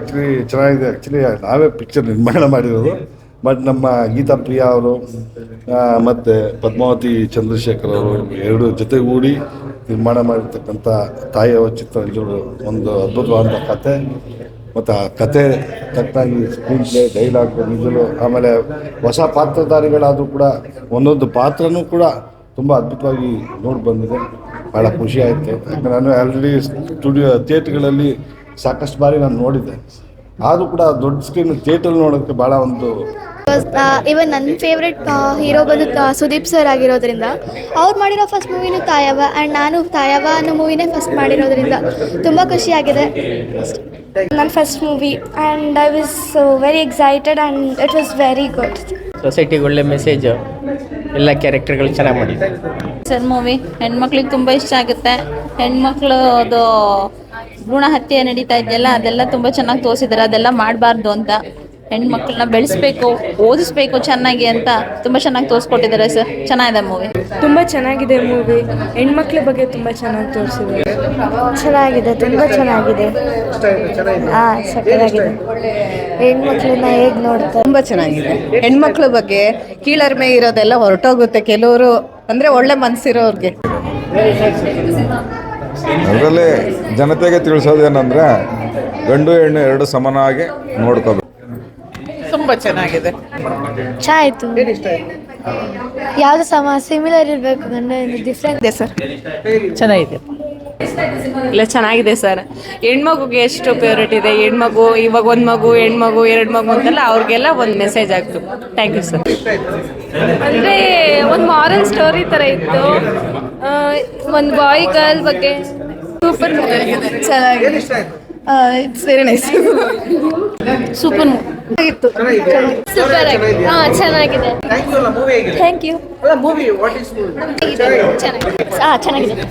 Actually ಚೆನ್ನಾಗಿದೆ. Actually ನಾವೇ picture ನಿರ್ಮಾಣ ಮಾಡಿರೋದು. ಬಟ್ ನಮ್ಮ ಗೀತಾ ಪ್ರಿಯಾ ಅವರು ಮತ್ತು ಪದ್ಮಾವತಿ ಚಂದ್ರಶೇಖರ್ ಅವರು ಎರಡು ಜೊತೆಗೂಡಿ ನಿರ್ಮಾಣ ಮಾಡಿರ್ತಕ್ಕಂಥ ತಾಯಿಯವ ಚಿತ್ರ ನಿಜವಾಗ್ಲೂ ಒಂದು ಅದ್ಭುತವಾದ ಕತೆ. ಮತ್ತು ಆ ಕತೆ ತಕ್ಕಾಗಿ ಸ್ಕ್ರೀನ್ ಪ್ಲೇ ಡೈಲಾಗ್ ನಿಜಲು ಆಮೇಲೆ ಹೊಸ ಪಾತ್ರಧಾರಿಗಳಾದರೂ ಕೂಡ ಒಂದೊಂದು ಪಾತ್ರನೂ ಕೂಡ ತುಂಬ ಅದ್ಭುತವಾಗಿ ನೋಡಿ ಬಂದಿದೆ ಭಾಳ ಖುಷಿ ಆಯಿತು. ಯಾಕಂದರೆ ನಾನು ಆಲ್ರೆಡಿ ಸ್ಟುಡಿಯೋ ಥಿಯೇಟ್ರ್ಗಳಲ್ಲಿ ಸಾಕಷ್ಟು ಬಾರಿ ನಾನು ನೋಡಿದ್ದೆ. ಆದರೂ ಕೂಡ ದೊಡ್ಡ ಸ್ಕ್ರೀನ್ ಥಿಯೇಟರ್ ನೋಡೋಕ್ಕೆ ಭಾಳ ಒಂದು ಇವನ್ ನನ್ನ ಫೇವ್ರೆಟ್ ಹೀರೋ ಬಂದು ಸುದೀಪ್ ಸರ್ ಆಗಿರೋದ್ರಿಂದ ಅವ್ರು ಮಾಡಿರೋ ಫಸ್ಟ್ ಮೂವಿನೂ ತಾಯವ ಆ್ಯಂಡ್ ನಾನು ತಾಯವ ಅನ್ನೋ ಮೂವಿನೇ ಫಸ್ಟ್ ಮಾಡಿರೋದ್ರಿಂದ ತುಂಬ ಖುಷಿಯಾಗಿದೆ. ನನ್ನ first movie and I was very excited and it was very good ಸೊಸೈಟಿಗೆ ಒಳ್ಳೆ ಮೆಸೇಜ್ ಎಲ್ಲ ಕ್ಯಾರೆಕ್ಟರ್ಗಳು ಚೆನ್ನಾಗಿ ಮಾಡಿದ್ದಾರೆ ಸರ್ ಮೂವಿ ಹೆಣ್ಮಕ್ಳಿಗೆ ತುಂಬ ಇಷ್ಟ ಆಗುತ್ತೆ. ಹೆಣ್ಮಕ್ಳು ಅದು ಭ್ರೂಣ ಹತ್ಯೆ ನಡೀತಾ ಇದೆಯಲ್ಲ ಅದೆಲ್ಲ ತುಂಬ ಚೆನ್ನಾಗಿ ತೋರಿಸಿದ್ದಾರೆ ಅದೆಲ್ಲ ಮಾಡಬಾರ್ದು ಅಂತ. ಹೆಣ್ಮಕ್ಳನ್ನ ಬೆಳೆಸ್ಬೇಕು ಓದಿಸ್ಬೇಕು ಚೆನ್ನಾಗಿ ಅಂತ ತುಂಬಾ ಚೆನ್ನಾಗಿ ತೋರಿಸ್ಕೊಟ್ಟಿದ್ದಾರೆ ಸರ್. ಚೆನ್ನಾಗಿದೆ ಮೂವಿ ತುಂಬ ಚೆನ್ನಾಗಿದೆ ಮೂವಿ ಹೆಣ್ಮಕ್ಳ ಬಗ್ಗೆ ತುಂಬಾ ಚೆನ್ನಾಗಿ ತೋರಿಸಿದ್ದಾರೆ. ಚೆನ್ನಾಗಿದೆ ತುಂಬಾ ಚೆನ್ನಾಗಿದೆ. ಹಾಂ ಸಕ್ಕತ್ತಾಗಿದೆ ಹೆಣ್ಮಕ್ಳನ್ನ ಹೇಗ್ ನೋಡ್ತಾರೆ? ತುಂಬಾ ಚೆನ್ನಾಗಿದೆ. ಹೆಣ್ಮಕ್ಳ ಬಗ್ಗೆ ಕೀಳರಿಮೆ ಇರೋದೆಲ್ಲ ಹೊರಟೋಗುತ್ತೆ. ಕೆಲವರು ಅಂದರೆ ಒಳ್ಳೆ ಮನಸ್ಸಿರೋರ್ಗೆ ಅದರಲ್ಲಿ ಜನತೆಗೆ ತಿಳಿಸೋದೇನೆಂದರೆ ಗಂಡು ಹೆಣ್ಣು ಎರಡು ಸಮನಾಗಿ ನೋಡ್ಕೋಬೇಕು. ತುಂಬ ಚೆನ್ನಾಗಿದೆ. ಚಾಯ್ತು ಯಾವುದು ಸಮ ಸಿಮಿಲರ್ ಇರಬೇಕು ಗಂಡ ಡಿಫ್ರೆಂಟ್ ಇದೆ ಸರ್. ಚೆನ್ನಾಗಿದೆ. ಇಲ್ಲ ಚೆನ್ನಾಗಿದೆ ಸರ್. ಹೆಣ್ಮಗುಗೆ ಎಷ್ಟು ಪ್ಯೂರಿಟಿ ಇದೆ? ಹೆಣ್ಮಗು ಇವಾಗ ಒಂದು ಮಗು ಹೆಣ್ಮಗು ಎರಡು ಮಗು ಅಂತೆಲ್ಲ ಅವ್ರಿಗೆಲ್ಲ ಒಂದು ಮೆಸೇಜ್ ಆಗ್ತು ಥ್ಯಾಂಕ್ ಯು ಸರ್ ಅಂದರೆ ಒಂದು ಮಾರಲ್ ಸ್ಟೋರಿ ಥರ ಇತ್ತು. ಒಂದು ಬಾಯ್ ಗರ್ಲ್ ಬಗ್ಗೆ ಸೂಪರ್ ಚೆನ್ನಾಗಿದೆ. ಇಟ್ಸ್ ವೆರಿ ನೈಸ್ ಸೂಪರ್ ಆಗಿತ್ತು ಸೂಪರ್ ಆಗಿ. ಹಾಂ ಚೆನ್ನಾಗಿದೆ. ಥ್ಯಾಂಕ್ ಯು ಚೆನ್ನಾಗಿದೆ. ಹಾಂ ಚೆನ್ನಾಗಿದೆ.